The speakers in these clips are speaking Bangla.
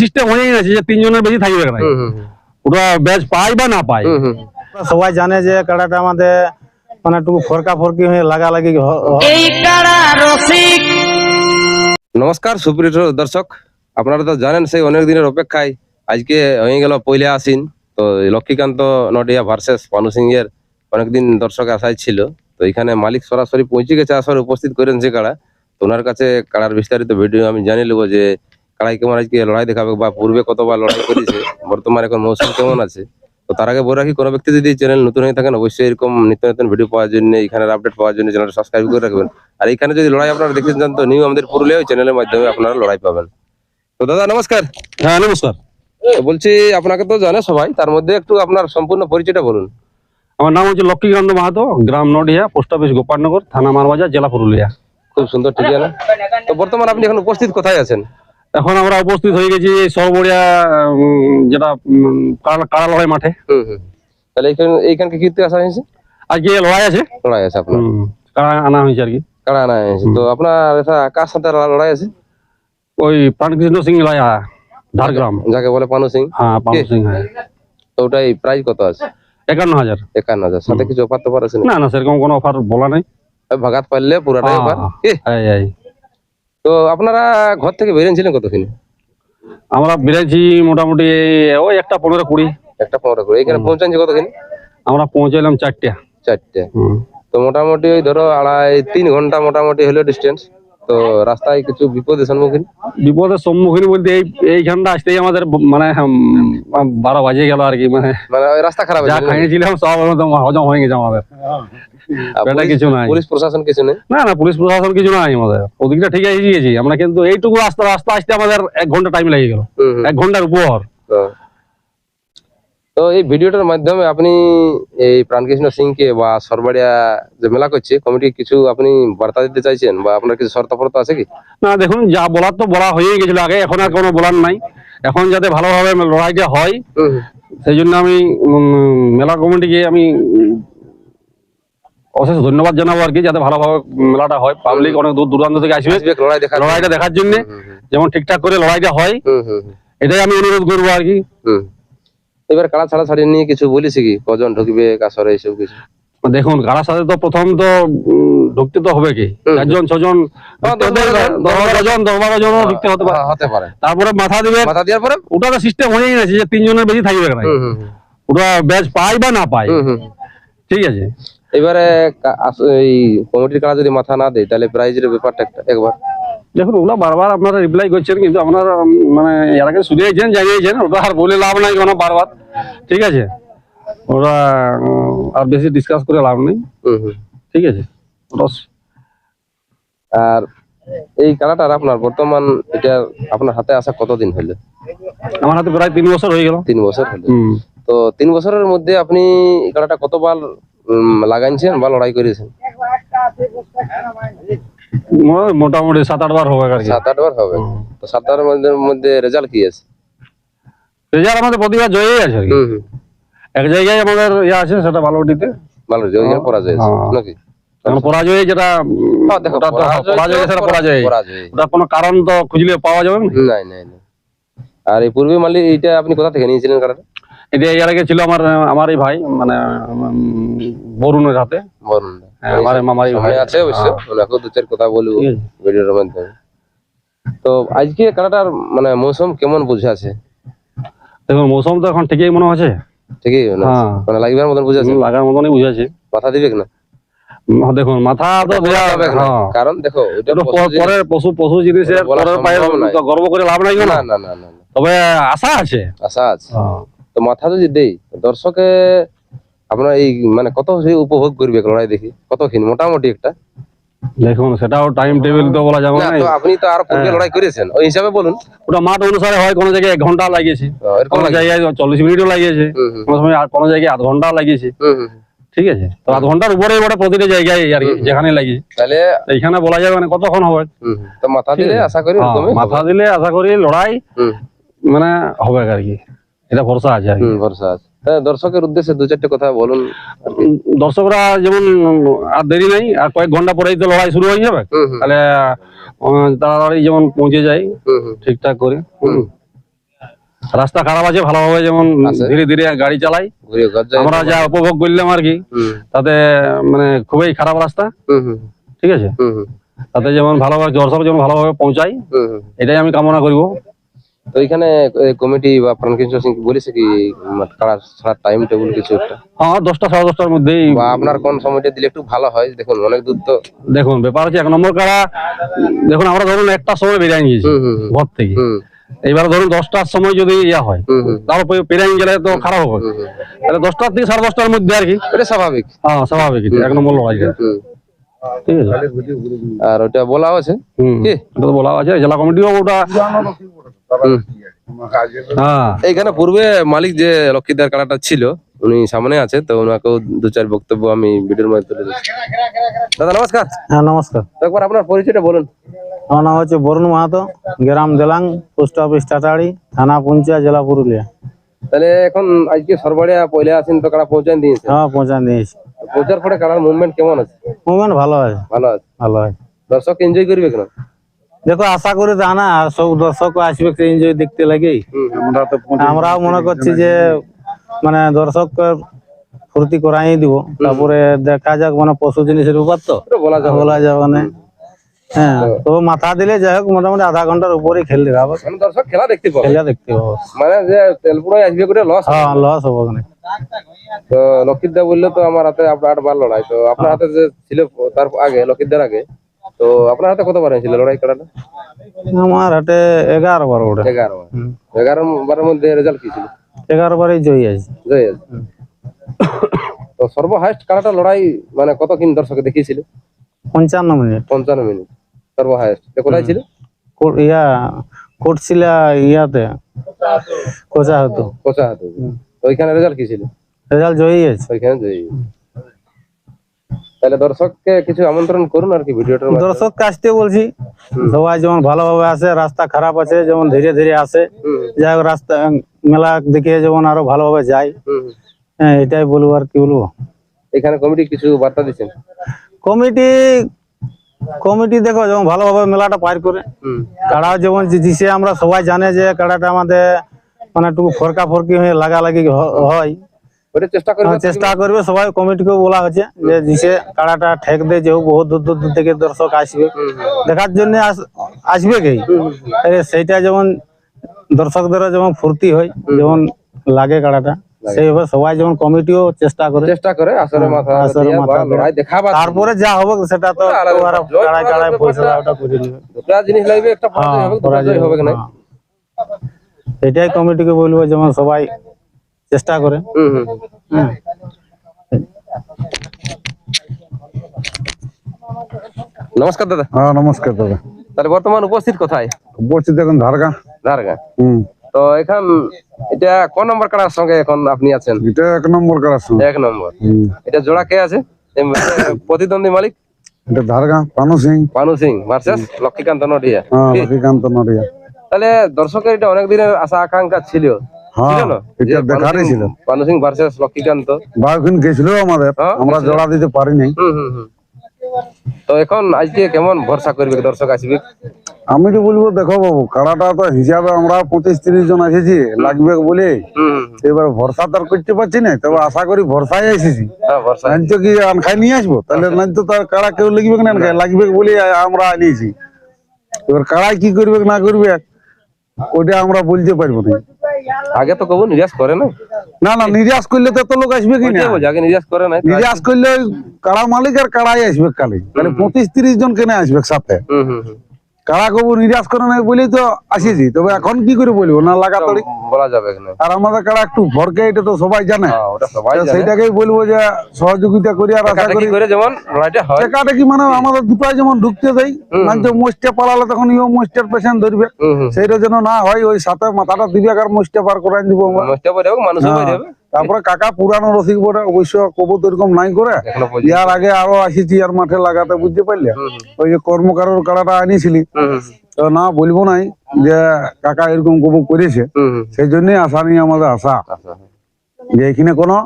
সিস্টেম হয়ে গেছে যে তিনজনের বেশি থাকবে না। ওটা ব্যাচ পায় বা না পায়? সবাই জানে যে কাড়াটা আমাদের মানে একটু ফরকা ফরকি হয়ে লাগালাগি নমস্কার সুপ্রিয় দর্শক। আপনারা তো জানেন সেই অনেক দিনের অপেক্ষায় আজকে হয়ে গেল পয়লা আসিন তো লক্ষ্মীকান্ত নডিয়া ভার্সেস পানু সিং এর অনেকদিন দর্শক আশায় ছিল। তো এখানে মালিক সরাসরি পৌঁছে গেছে আসলে উপস্থিত করেন যে কাড়া। তো ওনার কাছে কাড়ার বিস্তারিত ভিডিও আমি জানিয়ে নেব যে কাড়াই কেমন আজকে লড়াই দেখাবে বা পূর্বে কতবার লড়াই করেছে বর্তমানে এখন মৌসুম কেমন আছে? তো তার আগে বলে রাখি কোনো ব্যক্তি যদি চ্যানেল নতুন হয়ে থাকেন অবশ্যই এরকম নিত্য নতুন ভিডিও পাওয়ার জন্য এখানে আপডেট পাওয়ার জন্য চ্যানেলটা সাবস্ক্রাইব করে রাখবেন। আর এখানে যদি লড়াই আপনারা দেখতে চান তো নিউ আমাদের পুরুলিয়া ওই চ্যানেলের মাধ্যমে আপনারা লড়াই পাবেন। তো দাদা নমস্কার। হ্যাঁ নমস্কার। বলছি আপনাকে তো জানে সবাই তার মধ্যে একটু আপনার সম্পূর্ণ পরিচয়টা বলুন। আমার নাম হচ্ছে লক্ষ্মীকান্ত মাহাতো গ্রাম নডিয়া পোস্ট অফিস গোপালনগর থানা মারবাজার জেলা পুরুলিয়া। খুব সুন্দর ঠিকানা। তো বর্তমানে আপনি এখন উপস্থিত কোথায় আছেন? এখন আমরা উপস্থিত হয়ে গেছি সরবরিয়া যেটা কাড়া কাড়া লড়াই মাঠে। তাহলে এইখানে এইখানকে কীর্তি আসা হয়েছে? আজকে লড়াই আছে। লড়াই আছে আপনার। কাড়া আনা হয়েছে আর কি। কারা আনা হয়েছে। তো আপনার এটা কার সাথে লড়াই আছে? ওই প্রাণকৃষ্ণ সিং লড়াই ঝাড়গ্রাম। যাকে বলে পানু সিং। হ্যাঁ পাবন সিং হ্যাঁ। তো ওটাই প্রাইস কত আছে? একান্ন হাজার। একান্ন হাজার। সাথে কিছু অফার টফার আছে না না সেরকম কোনো অফার বলা নেই। ভাগাত পারলে পুরাটাই হ্যাঁ, অফার হ্যাঁ। এই এই। তো আপনারা ঘর থেকে বেরিয়েছিলেন কতক্ষণ? আমরা বেড়েছি মোটামুটি ওই একটা পনেরো কুড়ি। একটা পনেরো করে এখানে পৌঁছাচ্ছি কতক্ষণ? আমরা পৌঁছালাম চারটে। চারটে। তো মোটামুটি ওই ধরো আড়াই তিন ঘণ্টা মোটামুটি হলো ডিস্টেন্স তো রাস্তায় কিছু বিপদের সম্মুখীন? বিপদের সম্মুখীন বলতে এই এইখানটা আসতেই আমাদের মানে বারো বাজে গেল আর কি মানে মানে ওই রাস্তা খারাপ যা খাইয়েছিলাম সব হজম হয়ে গেছে আমাদের। পুলিশ- কিছু নাই। পুলিশ প্রশাসন কিছু নেই? না না পুলিশ প্রশাসন কিছু নাই আমাদের। ওদিকটা ঠিক আছে গিয়েছি। আমরা কিন্তু এইটুকু রাস্তা রাস্তা আসতে আমাদের এক ঘণ্টা টাইম লেগে গেল। হুম, হুম। এক ঘণ্টার উপর। তো- তো এই ভিডিওটার মাধ্যমে আপনি এই প্রাণকৃষ্ণ সিংকে বা সরবাড়িয়া যে মেলা করছে কমিটি কিছু আপনি বার্তা দিতে চাইছেন বা আপনার কিছু শর্ত ফর্ত আছে কি? না দেখুন যা বলার তো বলা হয়েই গেছিল আগে এখন আর কোনো বলার নাই। এখন যাতে ভালোভাবে লড়াইটা হয় সেই জন্য আমি মেলা কমিটিকে আমি অশেষ ধন্যবাদ জানাব আর কি যাতে ভালোভাবে মেলাটা হয়। পাবলিক অনেক দূর দূরান্ত থেকে আসবে। লড়াইটা দেখার জন্য। যেমন ঠিকঠাক করে লড়াইটা হয় এটাই আমি অনুরোধ করব আর কি। হুম। এবার কাড়া ছাড়া ছাড়ি নিয়ে কিছু বলিস কি? কজন ঢুকবে কাছরে এইসব কিছু? দেখুন কারার সাথে তো প্রথম তো ঢুকতে তো হবে কি। চারজন ছজন হ্যাঁ, দশ বারো জন, জন ঢুকতে হতে পারে। হ্যাঁ, হতে পারে। তারপরে মাথা দিবে। মাথা দেওয়ার পরে? ওটা তো সিস্টেম হয়েই গেছে যে তিনজনের বেশি থাকবে না ওটা ব্যাচ পায় বা না পায়। ঠিক আছে। এবারে এই কমিটির কাড়া যদি মাথা না দেয় তাহলে প্রাইজের ব্যাপারটা একটা একবার। দেখুন ওগুলো বারবার আপনারা রিপ্লাই করছেন কিন্তু আপনারা মানে এর আগে শুনিয়েছেন জানিয়েছেন ওটা আর বলে লাভ নাই কোনো বারবার। ঠিক আছে? ওরা আর বেশি ডিসকাস করে লাভ নেই। ঠিক আছে? আর এই কাড়াটার আপনার বর্তমান এটা আপনার হাতে আসা কতদিন হলো? আমার হাতে প্রায় তিন বছর হয়ে গেল। তিন বছর হলো। তো তিন বছরের মধ্যে আপনি কাড়াটা কতবার লাগাইছেন বা লড়াই করেছেন? মোটামুটি সাত আট বার হবে সাত আট বার হবে। তো সাত আট মধ্যে মধ্যে রেজাল্ট কি আছে? রেজাল্ট আমাদের প্রতিবার জয়ই আছে এক জায়গায় আমাদের ইয়ে আছে সেটা বালুটিতে ভালো যে ওইখানে পরাজয় আছে হ্যাঁ। নাকি? পরাজয় যেটা হ্যাঁ, পরাজয় সেটা পরাজয়। ওটা কোনো কারণ তো খুঁজলে পাওয়া যাবে না। নাই নাই আর এই পূর্বে মালি এইটা আপনি কোথা থেকে নিয়েছিলেন কাড়াটা এটা এর আগে ছিল আমার আমারই ভাই মানে বরুণের হাতে। বলুন হ্যাঁ, আমার মামারই ভাই। আছে অবশ্য ওনাকেও দু চার কথা বলব ভিডিওর তো আজকে কাড়াটার মানে মৌসুম কেমন দেখুন মৌসুম তো এখন ঠিকই মনে হচ্ছে। ঠিকই হ্যাঁ। মানে লাগবার মতন লাগার মতনই বুঝেছে মাথা দিবে না? দেখুন মাথা তো। হ্যাঁ। কারণ দেখো পশু পশু পশু জিনিসের গর্ব করে লাভ নাই না না না। তবে আশা আছে। আশা আছে। হ্যাঁ। তো মাথা যদি দেই দর্শকে আপনার এই মানে কত সে উপভোগ করবে লড়াই দেখি? কতক্ষণ মোটামুটি একটা। দেখুন সেটাও টাইম টেবিল তো বলা যাবে না তো আপনি তো আর পূর্বে হ্যাঁ। লড়াই করেছেন। ওই হিসাবে বলুন। ওটা মাঠ অনুসারে হয় কোনো জায়গায় এক ঘণ্টা লাগিয়েছে। কোনো জায়গায় চল্লিশ মিনিটও লাগিয়েছে। কোনো সময় আর কোনো জায়গায় আধ ঘণ্টা লাগিয়েছে। ঠিক আছে? তো আধ ঘণ্টার উপরে ওটা প্রতিটা জায়গায় আর কি যেখানে লাগিয়েছে। তাহলে এইখানে বলা যাবে মানে কতক্ষণ হবে। তো মাথা দিলে আশা করি হ্যাঁ, মাথা দিলে আশা করি লড়াই মানে হবে আর কি। এটা ভরসা আছে ভরসা আছে। হ্যাঁ, দর্শকের উদ্দেশ্যে দু চারটে কথা বলুন। দর্শকরা যেমন আর দেরি নাই আর কয়েক ঘণ্টা পরেই তো লড়াই শুরু হয়ে যাবে। তাহলে তাড়াতাড়ি যেমন পৌঁছে যায়। ঠিকঠাক করে। রাস্তা খারাপ আছে ভালোভাবে যেমন ধীরে ধীরে গাড়ি চালাই। আমরা যা উপভোগ করলাম আর কি তাতে মানে খুবই খারাপ রাস্তা। ঠিক আছে? তাতে যেমন ভালোভাবে দর্শক যেমন ভালোভাবে পৌঁছাই। এটাই আমি কামনা করব। তো এখানে কমিটি বা প্রাণকিশোর সিং বলেছে কি মানে কারা ছাড়ার টাইম টেবিল কিছু একটা? হ্যাঁ দশটা সাড়ে দশটার মধ্যেই বা আপনার কোন সময়টা দিলে একটু ভালো হয়? দেখুন অনেক দূর তো। দেখুন ব্যাপার হচ্ছে এক নম্বর কারা দেখুন আমরা ধরুন একটা সময় বেরিয়ে গিয়েছি ঘর থেকে। হুম। এইবার ধরুন দশটার সময় যদি ইয়া হয় হুম পেরিয়ে গেলে তো খারাপ হবে। তাহলে দশটার থেকে সাড়ে দশটার মধ্যে আর কি। এটা স্বাভাবিক। হ্যাঁ স্বাভাবিক। এক নম্বর লড়াই। ঠিক আছে। আর ওটা বলা আছে কি? এটা বলা আছে জেলা কমিটিও ওটা এইখানে পূর্বে মালিক যে লক্ষ্মীদার কাড়াটা ছিল উনি সামনে আছে তো ওনাকেও দু চার বক্তব্য আমি ভিডিওর মধ্যে তুলে দিচ্ছি দাদা নমস্কার। হ্যাঁ নমস্কার। একবার আপনার পরিচয়টা বলুন। আমার নাম হচ্ছে বরুণ মাহাতো গ্রাম দেলাং পোস্ট অফিস টাটাড়ি থানা পুঞ্চা জেলা পুরুলিয়া। তাহলে এখন আজকে সরবাড়িয়া পয়লা আছেন তো কাড়া পৌঁছান দিয়েছে হ্যাঁ পৌঁছান দিয়েছি। পৌঁছার পরে কাড়ার মুভমেন্ট কেমন আছে? মুভমেন্ট ভালো আছে ভালো আছে। ভালো আছে দর্শক এনজয় করবে কেন? দেখো আশা করি তা না সব দর্শক আসবে এনজয় দেখতে লাগে আমরাও মনে করছি যে মানে দর্শক ফুর্তি করাই দিব তারপরে দেখা যাক মানে পশু জিনিসের উপর তো। বলা যাবে বলা যাবে না। হ্যাঁ তো মাথা দিলে যাই হোক মোটামুটি আধা ঘণ্টার উপরেই খেলতে হবে। মানে দর্শক খেলা দেখতে পাবে। খেলা দেখতে পাবো। মানে যে তেলপুরায় আসবে করে লস হ্যাঁ লস হব না তো লক্ষিতদা বলল তো আমার হাতে আপনার আট বার লড়াই। তো আপনার হাতে যে ছিল তার আগে লক্ষিতদার আগে। তো আপনার হাতে কতবার হয়েছিল লড়াই করাটা আমার হাটে এগারো বার ওটা এগারো বার। এগারো বারের মধ্যে রেজাল্ট কি ছিল? এগারো বারই জয়ী আছে জয় আছে। তো সর্বহাইস্ট কারাটা লড়াই মানে কত কিন দর্শকে দেখিয়েছিল? পঞ্চান্ন মিনিট। পঞ্চান্ন মিনিট। সর্বহাইস্ট কোথায় ছিল? ইয়া কোটশিলা ইয়াতে কোচা হতো কোচা হাতে ওইখানে রেজাল্ট কি ছিল? রেজাল্ট জয়ী আছে ওইখানে জয়ী তাহলে দর্শককে কিছু আমন্ত্রণ করুন আর কি ভিডিওটার মাধ্যমে। দর্শক আসতে বলছি সবাই যেমন ভালোভাবে আসে রাস্তা খারাপ আছে যেমন ধীরে ধীরে আসে যাই হোক রাস্তা মেলা দেখে যেমন আরও ভালোভাবে যায়। হ্যাঁ এটাই বলব আর কি বলব। এখানে কমিটি কিছু বার্তা দিচ্ছেন? কমিটি কমিটি দেখো যেমন ভালোভাবে মেলাটা পার করে। কাড়া যেমন দিছে আমরা সবাই জানে যে কাড়াটা আমাদের মানে একটু ফরকা ফরকি হয়ে লাগালাগি হয়। ওটা চেষ্টা করবেন হ্যাঁ, চেষ্টা করবে সবাই কমিটিকেও বলা হচ্ছে যে দিছে কাড়াটা ঠেক দেয় যেহেতু বহু দূর দূর দূর থেকে দর্শক আসবে। দেখার জন্য আস- আসবে কি? সেইটা যেমন দর্শকদেরও যেমন ফুর্তি হয় যেমন লাগে কাড়াটা সেইভাবে সবাই যেমন কমিটিও চেষ্টা করে। চেষ্টা করে আসরে মাথা আসরে দিয়া বা মাথা। লড়াই দেখাবার তারপরে যা হবে সেটা তো করার কাড়ায় পয়সা ওটা করে নেবে। দুটা জিনিস লাগবে একটা পরাজয় হ্যাঁ, হবে দুটা জয় হবে না? হ্যাঁ। এটাই কমিটিকে বলব যেমন সবাই চেষ্টা করে। হুম হুম নমস্কার দাদা। হ্যাঁ নমস্কার দাদা। তাহলে বর্তমান উপস্থিত কোথায়? উপস্থিত দেখুন ধারগা। ধারগা। হুম। তো এখন এটা কোন নম্বর কাটার সঙ্গে এখন আপনি আছেন? এটা এক নম্বর কারার সময় এক নম্বর। হুম। এটা জোড়া কে আছে? প্রতিদ্বন্দ্বী মালিক? এটা ধারগা পানু সিং। পানু সিং ভার্সেস লক্ষ্মীকান্ত নডিয়া। হ্যাঁ? লক্ষ্মীকান্ত নড়িয়া। তাহলে দর্শকের এটা অনেক দিনের আশা আকাঙ্ক্ষা ছিল। হ্যাঁ হ্যাঁ, আমরা জোড়া দিতে পারি নাই। হুম হুম হুম। তো এখন আজকে কেমন ভরসা করবে দর্শক আসবে? আমি তো বলব দেখো বাবু কাড়াটা তো হিসাবে আমরা পঁচিশ তিরিশ জন এসেছি লাগবে বলে। এবার ভরসা তো করতে পারছি না তবে আশা করি ভরসায় এসেছি। হ্যাঁ কি আনখাই নিয়ে আসব? তাহলে নাইন তো তার কাড়া কেউ লাগবে না লাগবে বলে আমরা আনিয়েছি। এবার কাড়াই কি করবে না করবে ওটা আমরা বলতে পারব না। আগে তো কবু নিরাশ করে না না না নিরাশ করলে তো লোক আসবে কি না? আগে নিরাশ করে না নিরাশ করলে কাড়া মালিক আর কাড়াই আসবে কালি তাহলে পঁচিশ তিরিশ জন কেনে আসবে সাথে। হুম হুম। কবু নিরাশ করে নাই বলেই তো আসিছি। তবে এখন কি করে বলব? না লাগাতাড়ি বলা যাবে আর আমাদের কাড়া একটু ভরকে এটা তো সবাই জানে। হ্যাঁ, সেইটাকেই বলব যে সহযোগিতা করি আর আশা করি। যেমন টেকাটা কি মানে আমাদের দুটাই যেমন ঢুকতে দেয় মানে মোস্টে পালালে তখন ইও মোস্টের পেশেন্ট ধরবে। সেইটা যেন না হয় ওই সাথে মাথাটা দিবে আর মোস্টে পার করাই দিব বের হবে মানুষও বের হবে। তারপরে কাকা পুরানো রসিক বটে অবশ্য কবুত এরকম নাই করে। ইয়ার আগে আরও আসিছি আর মাঠে লাগাতে বুঝতে পারলে। ওই যে কর্মকারের কাড়াটা আনিছিলি। তো না বলব নাই যে কাকা এরকম কবু করেছে। সেই জন্যই আশা নিয়ে আমাদের আশা। আচ্ছা, যে এখানে কোনো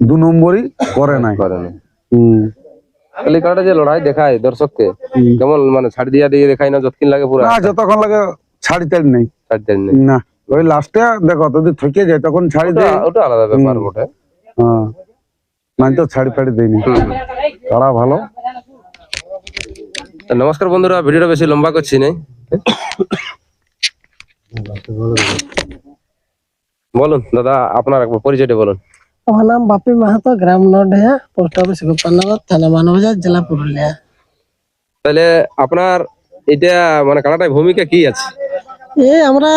দু নম্বরই করে নাই। হুম। যে লড়াই দেখায় দর্শককে কেমন মানে ছাড় দিয়া দিয়ে দেখায় না যতক্ষণ লাগে পুরো যতক্ষণ লাগে ছাড়ি তাড়ি নেই। ছাড় দেন না। না। ওই লাস্টে দেখো যদি থকে যায় তখন ছাড়ি ওটা দেয় ওটা আলাদা ব্যাপার বটে। হ্যাঁ। নাই তো ছাড়ি ফাড়ি দেয়নি কাড়া ভালো। নমস্কার বন্ধুরা ভিডিওটা বেশি লম্বা করছি নাই বলুন দাদা আপনার একবার পরিচয়টা বলুন। আমার নাম বাপি মাহাতো গ্রাম নডিহা পোস্ট অফিস গোপালনগর থানা মানবাজার জেলা পুরুলিয়া। তাহলে আপনার এটা মানে কাড়াটায় ভূমিকা কি আছে? আমরা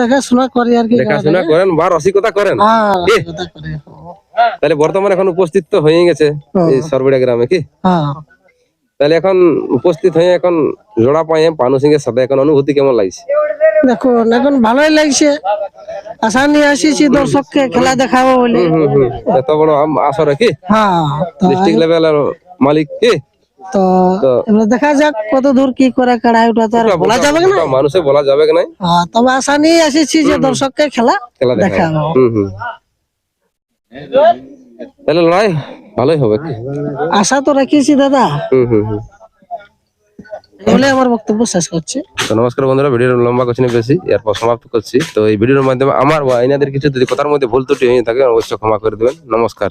দেখাশোনা করি আর কি দেখাশোনা করেন বা রসিকতা করেন। হ্যাঁ। তাহলে বর্তমানে এখন উপস্থিত তো হয়ে গেছে এই সরবড়িয়া গ্রামে কি? হ্যাঁ। তাহলে এখন উপস্থিত হয়ে এখন জোড়া পায়ে পানু সিং এর সাথে এখন অনুভূতি কেমন লাগছে? দেখুন এখন ভালোই লাগছে। আশা নিয়ে আসিছি দর্শককে খেলা দেখাবো বলে। এত বড় আসরে কি? হ্যাঁ ডিস্ট্রিক্ট লেভেলের মালিক কি? তো দেখা যাক কত দূর কি করে কাড়াই ওটা তো আর বলা যাবে না মানুষে বলা যাবে হ্যাঁ তবে আশা নিয়ে আসিছি যে দর্শককে খেলা খেলা দেখা দেখাবো হুম হুম তাহলে লড়াই ভালোই হবে আশা তো রাখিছি দাদা হুম হুম হুম বলে আমার বক্তব্য শেষ করছি তো নমস্কার বন্ধুরা ভিডিও লম্বা করছি না বেশি এরপর সমাপ্ত করছি তো এই ভিডিওর মাধ্যমে আমার বা এনাদের কিছু যদি কথার মধ্যে ভুল ত্রুটি হয়ে থাকে অবশ্যই ক্ষমা করে দেবেন নমস্কার